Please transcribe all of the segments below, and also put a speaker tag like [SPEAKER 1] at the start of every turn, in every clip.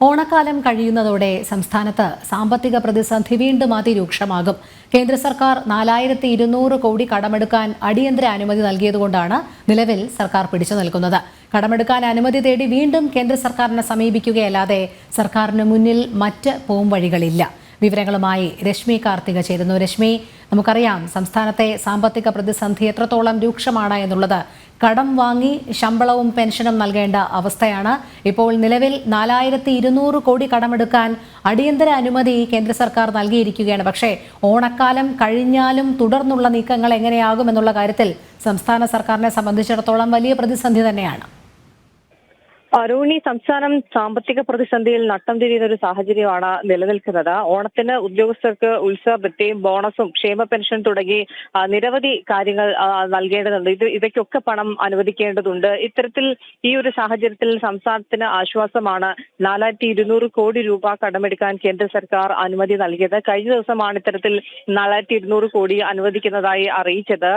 [SPEAKER 1] ഓണക്കാലം കഴിയുന്നതോടെ സംസ്ഥാനത്ത് സാമ്പത്തിക പ്രതിസന്ധി വീണ്ടും അതിരൂക്ഷമാകും. കേന്ദ്ര സർക്കാർ നാലായിരത്തി ഇരുന്നൂറ് കോടി കടമെടുക്കാൻ അടിയന്തര അനുമതി നൽകിയതുകൊണ്ടാണ് നിലവിൽ സർക്കാർ പിടിച്ചു നിൽക്കുന്നത്. കടമെടുക്കാൻ അനുമതി തേടി വീണ്ടും കേന്ദ്ര സർക്കാരിനെ സമീപിക്കുകയല്ലാതെ സർക്കാരിന് മുന്നിൽ മറ്റ് പോംവഴികളില്ല. വിവരങ്ങളുമായി രശ്മി കാർത്തിക ചേരുന്നു. രശ്മി നമുക്കറിയാം സംസ്ഥാനത്തെ സാമ്പത്തിക പ്രതിസന്ധി എത്രത്തോളം രൂക്ഷമാണ് എന്നുള്ളത് കടം വാങ്ങി ശമ്പളവും പെൻഷനും നൽകേണ്ട അവസ്ഥയാണ്. ഇപ്പോൾ നിലവിൽ നാലായിരത്തി ഇരുന്നൂറ് കോടി കടമെടുക്കാൻ അടിയന്തര അനുമതി കേന്ദ്ര സർക്കാർ നൽകിയിരിക്കുകയാണ്. പക്ഷേ ഓണക്കാലം കഴിഞ്ഞാലും തുടർന്നുള്ള നീക്കങ്ങൾ എങ്ങനെയാകുമെന്നുള്ള കാര്യത്തിൽ സംസ്ഥാന സർക്കാരിനെ സംബന്ധിച്ചിടത്തോളം വലിയ പ്രതിസന്ധി തന്നെയാണ്.
[SPEAKER 2] അരുണി സംസ്ഥാനം സാമ്പത്തിക പ്രതിസന്ധിയിൽ നട്ടം തിരിയുന്ന ഒരു സാഹചര്യമാണ് നിലനിൽക്കുന്നത്. ഓണത്തിന് ഉദ്യോഗസ്ഥർക്ക് ഉത്സവത്തെയും ബോണസും ക്ഷേമ പെൻഷൻ തുടങ്ങി നിരവധി കാര്യങ്ങൾ നൽകേണ്ടതുണ്ട്. ഇത് ഇവയ്ക്കൊക്കെ പണം അനുവദിക്കേണ്ടതുണ്ട്. ഇത്തരത്തിൽ ഈ ഒരു സാഹചര്യത്തിൽ സംസ്ഥാനത്തിന് ആശ്വാസമാണ് നാലായിരത്തി ഇരുന്നൂറ് കോടി രൂപ കടമെടുക്കാൻ കേന്ദ്ര സർക്കാർ അനുമതി നൽകിയത്. കഴിഞ്ഞ ദിവസമാണ് ഇത്തരത്തിൽ നാലായിരത്തി ഇരുന്നൂറ് കോടി അനുവദിക്കുന്നതായി അറിയിച്ചത്.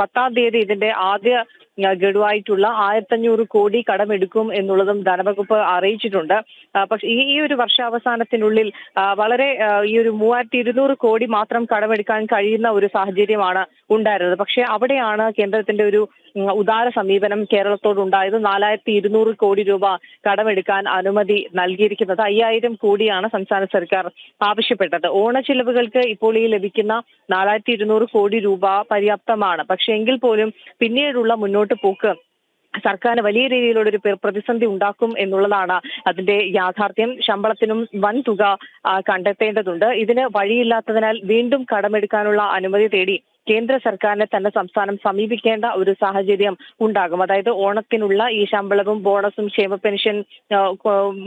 [SPEAKER 2] പത്താം തീയതി ഇതിന്റെ ആദ്യ ഗഡുവായിട്ടുള്ള ആയിരത്തഞ്ഞൂറ് കോടി കടമെടുക്കും എന്നുള്ളതും ധനവകുപ്പ് അറിയിച്ചിട്ടുണ്ട്. പക്ഷേ ഈ ഈ ഒരു വർഷാവസാനത്തിനുള്ളിൽ വളരെ ഈ ഒരു മൂവായിരത്തി ഇരുന്നൂറ് കോടി മാത്രം കടമെടുക്കാൻ കഴിയുന്ന ഒരു സാഹചര്യമാണ് ഉണ്ടായിരുന്നത്. പക്ഷേ അവിടെയാണ് കേന്ദ്രത്തിന്റെ ഒരു ഉദാര സമീപനം കേരളത്തോടുണ്ടായത്. നാലായിരത്തി ഇരുന്നൂറ് കോടി രൂപ കടമെടുക്കാൻ അനുമതി നൽകിയിരിക്കുന്നത്. അയ്യായിരം കോടിയാണ് സംസ്ഥാന സർക്കാർ ആവശ്യപ്പെട്ടത്. ഓണ ചിലവുകൾക്ക് ഇപ്പോൾ ഈ ലഭിക്കുന്ന നാലായിരത്തി ഇരുന്നൂറ് കോടി രൂപ പര്യാപ്തമാണ്. പക്ഷേ എങ്കിൽ പോലും പിന്നീടുള്ള മുന്നോട്ട് പോക്ക്. സർക്കാരിന് വലിയ രീതിയിലുള്ള ഒരു പ്ര- പ്രതിസന്ധി ഉണ്ടാക്കും എന്നുള്ളതാണ് അതിന്റെ യാഥാർത്ഥ്യം. ശമ്പളത്തിനും വൻ തുക കണ്ടെത്തേണ്ടതുണ്ട്. ഇതിന് വഴിയില്ലാത്തതിനാൽ വീണ്ടും കടമെടുക്കാനുള്ള അനുമതി തേടി കേന്ദ്ര സർക്കാരിനെ തന്നെ സംസ്ഥാനം സമീപിക്കേണ്ട ഒരു സാഹചര്യം ഉണ്ടാകും. അതായത് ഓണത്തിനുള്ള ഈ ശമ്പളവും ബോണസും ക്ഷേമ പെൻഷൻ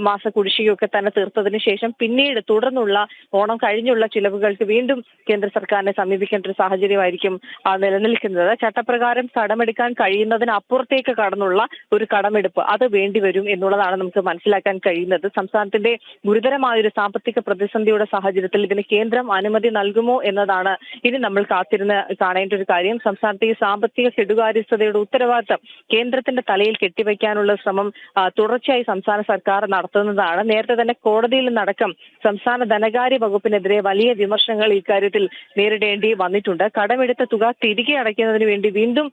[SPEAKER 2] മാസ കുടിശ്ശികയൊക്കെ തന്നെ തീർത്തതിന് ശേഷം പിന്നീട് തുടർന്നുള്ള ഓണം കഴിഞ്ഞുള്ള ചിലവുകൾക്ക് വീണ്ടും കേന്ദ്ര സർക്കാരിനെ സമീപിക്കേണ്ട ഒരു സാഹചര്യമായിരിക്കും നിലനിൽക്കുന്നത്. ചട്ടപ്രകാരം കടമെടുക്കാൻ കഴിയുന്നതിന് അപ്പുറത്തേക്ക് കടന്നുള്ള ഒരു കടമെടുപ്പ് അത് വേണ്ടിവരും എന്നുള്ളതാണ് നമുക്ക് മനസ്സിലാക്കാൻ കഴിയുന്നത്. സംസ്ഥാനത്തിന്റെ ഗുരുതരമായ ഒരു സാമ്പത്തിക പ്രതിസന്ധിയുടെ സാഹചര്യത്തിൽ ഇതിന് കേന്ദ്രം അനുമതി നൽകുമോ എന്നതാണ് ഇനി നമ്മൾ കാത്തിരുന്ന് കാണേണ്ട ഒരു കാര്യം. സംസ്ഥാനത്തെ ഈ സാമ്പത്തിക കെടുകാര്യസ്ഥതയുടെ ഉത്തരവാദിത്തം കേന്ദ്രത്തിന്റെ തലയിൽ കെട്ടിവെക്കാനുള്ള ശ്രമം തുടർച്ചയായി സംസ്ഥാന സർക്കാർ നടത്തുന്നതാണ്. നേരത്തെ തന്നെ കോടതിയിൽ നടക്കം സംസ്ഥാന ധനകാര്യ വകുപ്പിനെതിരെ വലിയ വിമർശനങ്ങൾ ഇക്കാര്യത്തിൽ നേരിടേണ്ടി വന്നിട്ടുണ്ട്. കടമെടുത്ത തുക തിരികെ അടയ്ക്കുന്നതിന് വേണ്ടി വീണ്ടും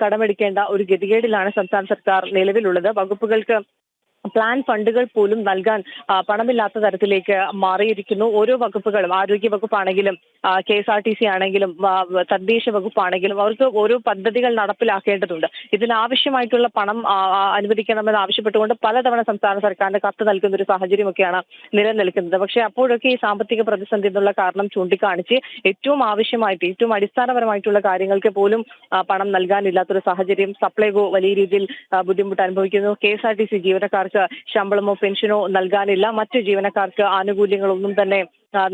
[SPEAKER 2] കടമെടുക്കേണ്ട ഒരു ഗതികേടിലാണ് സംസ്ഥാന സർക്കാർ നിലവിലുള്ളത്. വകുപ്പുകൾക്ക് പ്ലാൻ ഫണ്ടുകൾ പോലും നൽകാൻ പണമില്ലാത്ത തരത്തിലേക്ക് മാറിയിരിക്കുന്നു. ഓരോ വകുപ്പുകളും ആരോഗ്യ വകുപ്പാണെങ്കിലും K S R T C ആണെങ്കിലും തദ്ദേശ വകുപ്പാണെങ്കിലും അവർക്ക് ഓരോ പദ്ധതികൾ നടപ്പിലാക്കേണ്ടതുണ്ട്. ഇതിനാവശ്യമായിട്ടുള്ള പണം അനുവദിക്കണമെന്ന് ആവശ്യപ്പെട്ടുകൊണ്ട് പലതവണ സംസ്ഥാന സർക്കാരിന്റെ കത്ത് നൽകുന്ന ഒരു സാഹചര്യമൊക്കെയാണ് നിലനിൽക്കുന്നത്. പക്ഷേ അപ്പോഴൊക്കെ ഈ സാമ്പത്തിക പ്രതിസന്ധി എന്നുള്ള കാരണം ചൂണ്ടിക്കാണിച്ച് ഏറ്റവും ആവശ്യമായിട്ട് ഏറ്റവും അടിസ്ഥാനപരമായിട്ടുള്ള കാര്യങ്ങൾക്ക് പോലും പണം നൽകാനില്ലാത്തൊരു സാഹചര്യം സപ്ലൈകോ വലിയ രീതിയിൽ ബുദ്ധിമുട്ട് അനുഭവിക്കുന്നു. K S R T C ജീവനക്കാർക്ക് ശമ്പളമോ പെൻഷനോ നൽകാനില്ല. മറ്റു ജീവനക്കാർക്ക് ആനുകൂല്യങ്ങളൊന്നും തന്നെ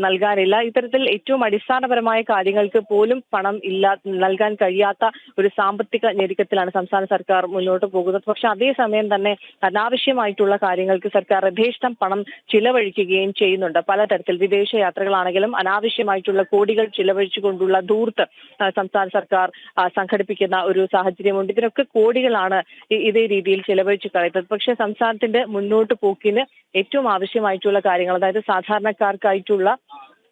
[SPEAKER 2] നൽകാനില്ല. ഇത്തരത്തിൽ ഏറ്റവും അടിസ്ഥാനപരമായ കാര്യങ്ങൾക്ക് പോലും പണം ഇല്ല നൽകാൻ കഴിയാത്ത ഒരു സാമ്പത്തിക ഞെരുക്കത്തിലാണ് സംസ്ഥാന സർക്കാർ മുന്നോട്ട് പോകുന്നത്. പക്ഷെ അതേസമയം തന്നെ അനാവശ്യമായിട്ടുള്ള കാര്യങ്ങൾക്ക് സർക്കാർ യഥേഷ്ടം പണം ചിലവഴിക്കുകയും ചെയ്യുന്നുണ്ട്. പലതരത്തിൽ വിദേശ യാത്രകളാണെങ്കിലും അനാവശ്യമായിട്ടുള്ള കോടികൾ ചിലവഴിച്ചുകൊണ്ടുള്ള ധൂർത്ത് സംസ്ഥാന സർക്കാർ സംഘടിപ്പിക്കുന്ന ഒരു സാഹചര്യമുണ്ട്. ഇതിനൊക്കെ കോടികളാണ് ഇതേ രീതിയിൽ ചിലവഴിച്ചു കളയുന്നത്. പക്ഷേ സംസ്ഥാനത്തിന്റെ മുന്നോട്ട് പോക്കിന് ഏറ്റവും ആവശ്യമായിട്ടുള്ള കാര്യങ്ങൾ അതായത് സാധാരണക്കാർക്കായിട്ടുള്ള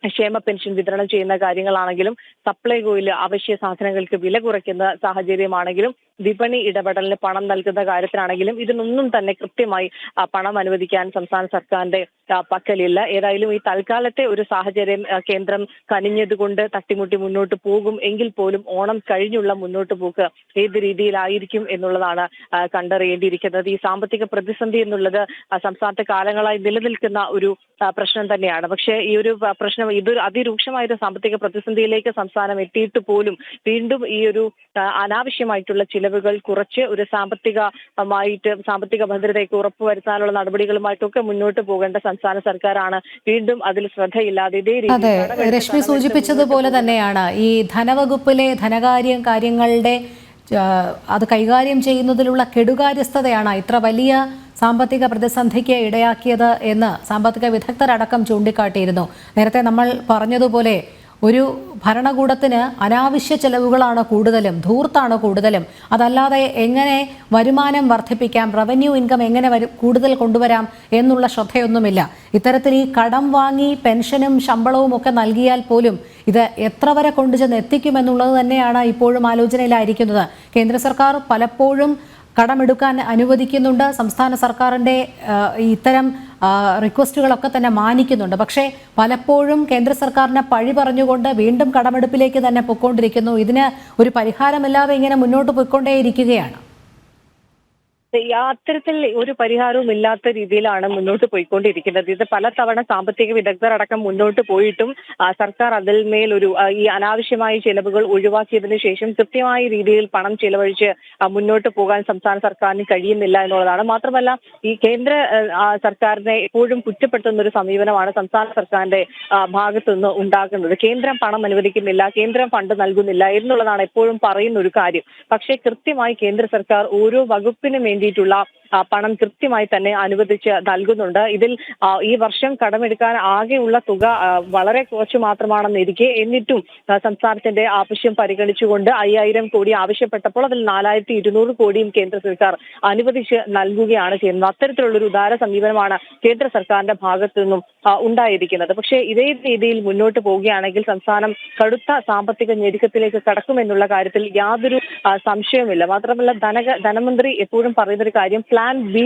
[SPEAKER 2] ക്ഷേമ പെൻഷൻ വിതരണം ചെയ്യുന്ന കാര്യങ്ങളാണെങ്കിലും സപ്ലൈകോയിൽ അവശ്യ സാധനങ്ങൾക്ക് വില കുറയ്ക്കുന്ന സാഹചര്യമാണെങ്കിലും വിപണി ഇടപെടലിന് പണം നൽകുന്ന കാര്യത്തിലാണെങ്കിലും ഇതിനൊന്നും തന്നെ കൃത്യമായി പണം അനുവദിക്കാൻ സംസ്ഥാന സർക്കാരിന്റെ പക്കലില്ല. ഏതായാലും ഈ തൽക്കാലത്തെ ഒരു സാഹചര്യം കേന്ദ്രം കനിഞ്ഞതുകൊണ്ട് തട്ടിമുട്ടി മുന്നോട്ട് പോകും. എങ്കിൽ പോലും ഓണം കഴിഞ്ഞുള്ള മുന്നോട്ട് പോക്ക് ഏത് രീതിയിലായിരിക്കും എന്നുള്ളതാണ് കണ്ടറിയേണ്ടിയിരിക്കുന്നത്. ഈ സാമ്പത്തിക പ്രതിസന്ധി എന്നുള്ളത് സംസ്ഥാനത്തെ കാലങ്ങളായി നിലനിൽക്കുന്ന ഒരു പ്രശ്നം തന്നെയാണ്. പക്ഷേ ഈ ഒരു പ്രശ്നം ഇത് അതിരൂക്ഷമായ ഒരു സാമ്പത്തിക പ്രതിസന്ധിയിലേക്ക് സംസ്ഥാനം എത്തിയിട്ട് പോലും വീണ്ടും ഈ ഒരു അനാവശ്യമായിട്ടുള്ള അനാവശ്യമായിട്ടുള്ള ചിലവുകൾ കുറച്ച് ഒരു സാമ്പത്തികമായിട്ട് സാമ്പത്തിക ഭദ്രതയ്ക്ക് ഉറപ്പുവരുത്താനുള്ള നടപടികളുമായിട്ടൊക്കെ മുന്നോട്ട് പോകേണ്ട സംസ്ഥാന സർക്കാരാണ്. വീണ്ടും അതിൽ ശ്രദ്ധയില്ലാതെ ഇതേ രീതിയിൽ
[SPEAKER 1] രശ്മി സൂചിപ്പിച്ചതുപോലെ തന്നെയാണ്. ഈ ധനവകുപ്പിലെ ധനകാര്യം കാര്യങ്ങളുടെ അത് കൈകാര്യം ചെയ്യുന്നതിലുള്ള കെടുകാര്യസ്ഥതയാണ് ഇത്ര വലിയ സാമ്പത്തിക പ്രതിസന്ധിക്ക് ഇടയാക്കിയത് എന്ന് സാമ്പത്തിക വിദഗ്ധരടക്കം ചൂണ്ടിക്കാട്ടിയിരുന്നു. നേരത്തെ നമ്മൾ പറഞ്ഞതുപോലെ ഒരു ഭരണകൂടത്തിന് അനാവശ്യ ചെലവുകളാണ് കൂടുതലും ധൂർത്താണ് കൂടുതലും. അതല്ലാതെ എങ്ങനെ വരുമാനം വർദ്ധിപ്പിക്കാം റവന്യൂ ഇൻകം എങ്ങനെ കൂടുതൽ കൊണ്ടുവരാം എന്നുള്ള ശ്രദ്ധയൊന്നുമില്ല. ഇത്തരത്തിൽ ഈ കടം വാങ്ങി പെൻഷനും ശമ്പളവും ഒക്കെ നൽകിയാൽ പോലും ഇത് എത്ര വരെ കൊണ്ടുചെന്ന് എത്തിക്കുമെന്നുള്ളത് തന്നെയാണ് ഇപ്പോഴും ആലോചനയിലായിരിക്കുന്നത്. കേന്ദ്ര സർക്കാർ പലപ്പോഴും കടമെടുക്കാൻ അനുവദിക്കുന്നുണ്ട്. സംസ്ഥാന സർക്കാരിന്റെ ഇത്തരം റിക്വസ്റ്റുകളൊക്കെ തന്നെ മാനിക്കുന്നുണ്ട്. പക്ഷേ പലപ്പോഴും കേന്ദ്ര സർക്കാരിനെ പഴി പറഞ്ഞുകൊണ്ട് വീണ്ടും കടമെടുപ്പിലേക്ക് തന്നെ പൊയ്ക്കൊണ്ടിരിക്കുന്നു. ഇതിന് ഒരു പരിഹാരമില്ലാതെ ഇങ്ങനെ മുന്നോട്ട് പോയിക്കൊണ്ടേയിരിക്കുകയാണ്.
[SPEAKER 2] ഈ അത്തരത്തിൽ ഒരു പരിഹാരവും ഇല്ലാത്ത രീതിയിലാണ് മുന്നോട്ട് പോയിക്കൊണ്ടിരിക്കുന്നത്. ഇത് പലതവണ സാമ്പത്തിക വിദഗ്ധർ അടക്കം മുന്നോട്ട് പോയിട്ടും സർക്കാർ അതിൽ മേൽ ഒരു ഈ അനാവശ്യമായ ചെലവുകൾ ഒഴിവാക്കിയതിനു ശേഷം കൃത്യമായ രീതിയിൽ പണം ചെലവഴിച്ച് മുന്നോട്ട് പോകാൻ സംസ്ഥാന സർക്കാരിന് കഴിയുന്നില്ല എന്നുള്ളതാണ്. മാത്രമല്ല ഈ കേന്ദ്ര സർക്കാരിനെ എപ്പോഴും കുറ്റപ്പെടുത്തുന്ന ഒരു സമീപനമാണ് സംസ്ഥാന സർക്കാരിന്റെ ഭാഗത്തുനിന്ന് ഭാഗത്തു നിന്ന് ഉണ്ടാകുന്നത്. കേന്ദ്രം പണം അനുവദിക്കുന്നില്ല കേന്ദ്രം ഫണ്ട് നൽകുന്നില്ല എന്നുള്ളതാണ് എപ്പോഴും പറയുന്ന ഒരു കാര്യം. പക്ഷേ കൃത്യമായി കേന്ദ്ര സർക്കാർ ഓരോ വകുപ്പിനും വേണ്ടിയിട്ടുള്ള ആ, പണം കൃത്യമായി തന്നെ അനുവദിച്ച് നൽകുന്നുണ്ട്. ഇതിൽ ഈ വർഷം കടമെടുക്കാൻ ആകെയുള്ള തുക വളരെ കുറച്ച് മാത്രമാണെന്നിരിക്കെ എന്നിട്ടും സംസ്ഥാനത്തിന്റെ ആവശ്യം പരിഗണിച്ചുകൊണ്ട് അയ്യായിരം കോടി ആവശ്യപ്പെട്ടപ്പോൾ അതിൽ നാലായിരത്തി ഇരുന്നൂറ് കോടിയും കേന്ദ്ര സർക്കാർ അനുവദിച്ച് നൽകുകയാണ് ചെയ്യുന്നത്. അത്തരത്തിലുള്ള ഒരു ഉദാര സമീപനമാണ് കേന്ദ്ര സർക്കാരിന്റെ ഭാഗത്തു നിന്നും ഉണ്ടായിരിക്കുന്നത്. പക്ഷേ ഇതേ രീതിയിൽ മുന്നോട്ട് പോവുകയാണെങ്കിൽ സംസ്ഥാനം കടുത്ത സാമ്പത്തിക ഞെരുക്കത്തിലേക്ക് കടക്കുമെന്നുള്ള കാര്യത്തിൽ യാതൊരു സംശയവുമില്ല. മാത്രമല്ല ധന ധനമന്ത്രി എപ്പോഴും പറയുന്ന ഒരു കാര്യം പ്ലാൻ ബി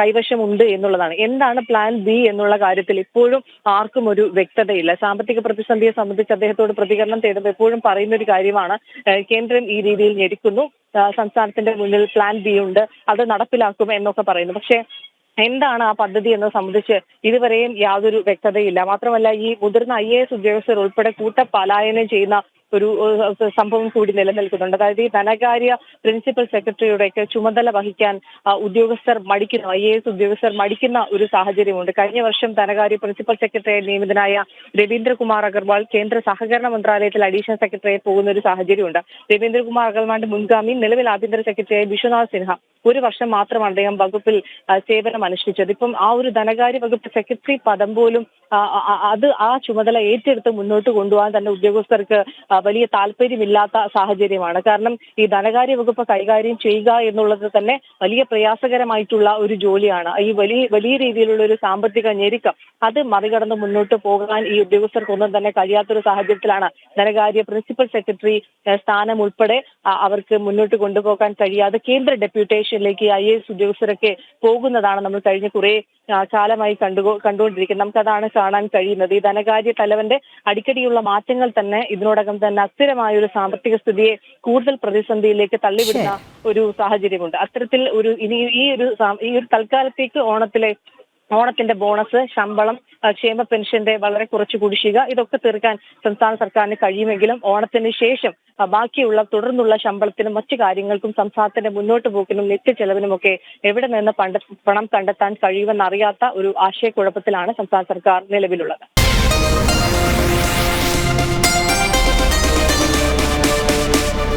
[SPEAKER 2] കൈവശമുണ്ട് എന്നുള്ളതാണ്. എന്താണ് പ്ലാൻ ബി എന്നുള്ള കാര്യത്തിൽ ഇപ്പോഴും ആർക്കും ഒരു വ്യക്തതയില്ല. സാമ്പത്തിക പ്രതിസന്ധിയെ സംബന്ധിച്ച് അദ്ദേഹത്തോട് പ്രതികരണം തേടുമ്പോൾ എപ്പോഴും പറയുന്ന ഒരു കാര്യമാണ് കേന്ദ്രം ഈ രീതിയിൽ ഞെരുക്കുന്നു. സംസ്ഥാനത്തിന്റെ മുന്നിൽ പ്ലാൻ ബി ഉണ്ട് അത് നടപ്പിലാക്കും എന്നൊക്കെ പറയുന്നു. പക്ഷേ എന്താണ് ആ പദ്ധതി എന്നത് സംബന്ധിച്ച് ഇതുവരെയും യാതൊരു വ്യക്തതയില്ല. മാത്രമല്ല ഈ മുതിർന്ന ഐ എ എസ് ഉദ്യോഗസ്ഥർ ഉൾപ്പെടെ കൂട്ട പലായനം ചെയ്യുന്ന ഒരു സംഭവം കൂടി നിലനിൽക്കുന്നുണ്ട്. അതായത് ഈ ധനകാര്യ പ്രിൻസിപ്പൽ സെക്രട്ടറിയുടെയൊക്കെ ചുമതല വഹിക്കാൻ ഉദ്യോഗസ്ഥർ മടിക്കുന്നു ഐ എ എസ് ഉദ്യോഗസ്ഥർ മടിക്കുന്ന ഒരു സാഹചര്യമുണ്ട്. കഴിഞ്ഞ വർഷം ധനകാര്യ പ്രിൻസിപ്പൽ സെക്രട്ടറിയായി നിയമിതനായ രവീന്ദ്രകുമാർ അഗർവാൾ കേന്ദ്ര സഹകരണ മന്ത്രാലയത്തിൽ അഡീഷണൽ സെക്രട്ടറിയായി പോകുന്ന ഒരു സാഹചര്യമുണ്ട്. രവീന്ദ്രകുമാർ അഗർവാളിന്റെ മുൻഗാമി നിലവിൽ ആഭ്യന്തര സെക്രട്ടറിയായ വിശ്വനാഥ് സിൻഹ. ഒരു വർഷം മാത്രമാണ് അദ്ദേഹം വകുപ്പിൽ സേവനം അനുഷ്ഠിച്ചത്. ഇപ്പം ആ ഒരു ധനകാര്യ വകുപ്പ് സെക്രട്ടറി പദം പോലും അത് ആ ചുമതല ഏറ്റെടുത്ത് മുന്നോട്ട് കൊണ്ടുപോകാൻ തന്നെ ഉദ്യോഗസ്ഥർക്ക് വലിയ താല്പര്യമില്ലാത്ത സാഹചര്യമാണ്. കാരണം ഈ ധനകാര്യ വകുപ്പ് കൈകാര്യം ചെയ്യുക എന്നുള്ളത് തന്നെ വലിയ പ്രയാസകരമായിട്ടുള്ള ഒരു ജോലിയാണ്. ഈ വലിയ വലിയ രീതിയിലുള്ള ഒരു സാമ്പത്തിക ഞെരുക്കം അത് മറികടന്ന് മുന്നോട്ട് പോകാൻ ഈ ഉദ്യോഗസ്ഥർക്കൊന്നും തന്നെ കഴിയാത്തൊരു സാഹചര്യത്തിലാണ് ധനകാര്യ പ്രിൻസിപ്പൽ സെക്രട്ടറി സ്ഥാനം ഉൾപ്പെടെ അവർക്ക് മുന്നോട്ട് കൊണ്ടുപോകാൻ കഴിയാതെ കേന്ദ്ര ഡെപ്യൂട്ടേഷനിലേക്ക് ഐ എ എസ് ഉദ്യോഗസ്ഥരൊക്കെ പോകുന്നതാണ് നമ്മൾ കഴിഞ്ഞ കുറെ കാലമായി കണ്ടു കണ്ടുകൊണ്ടിരിക്കുന്നത്. നമുക്കതാണ് കാണാൻ കഴിയുന്നത്. ഈ ധനകാര്യ തലവന്റെ അടിക്കടിയുള്ള മാറ്റങ്ങൾ തന്നെ ഇതിനോടകം തന്നെ അസ്ഥിരമായ ഒരു സാമ്പത്തിക സ്ഥിതിയെ കൂടുതൽ പ്രതിസന്ധിയിലേക്ക് തള്ളിവിടുന്ന ഒരു സാഹചര്യമുണ്ട്. അത്തരത്തിൽ ഒരു ഇനി ഈ ഒരു ഈ ഒരു തൽക്കാലത്തേക്ക് ഓണത്തിലെ ഓണത്തിന്റെ ബോണസ് ശമ്പളം ക്ഷേമ പെൻഷന്റെ വളരെ കുറച്ച് കുടിശ്ശിക ഇതൊക്കെ തീർക്കാൻ സംസ്ഥാന സർക്കാരിന് കഴിയുമെങ്കിലും ഓണത്തിന് ശേഷം ബാക്കിയുള്ള തുടർന്നുള്ള ശമ്പളത്തിനും മറ്റു കാര്യങ്ങൾക്കും സംസ്ഥാനത്തിന്റെ മുന്നോട്ട് പോക്കിനും നിത്യ ചെലവിനുമൊക്കെ എവിടെ നിന്ന് പണം കണ്ടെത്താൻ കഴിയുമെന്നറിയാത്ത ഒരു ആശയക്കുഴപ്പത്തിലാണ് സംസ്ഥാന സർക്കാർ നിലവിലുള്ളത്.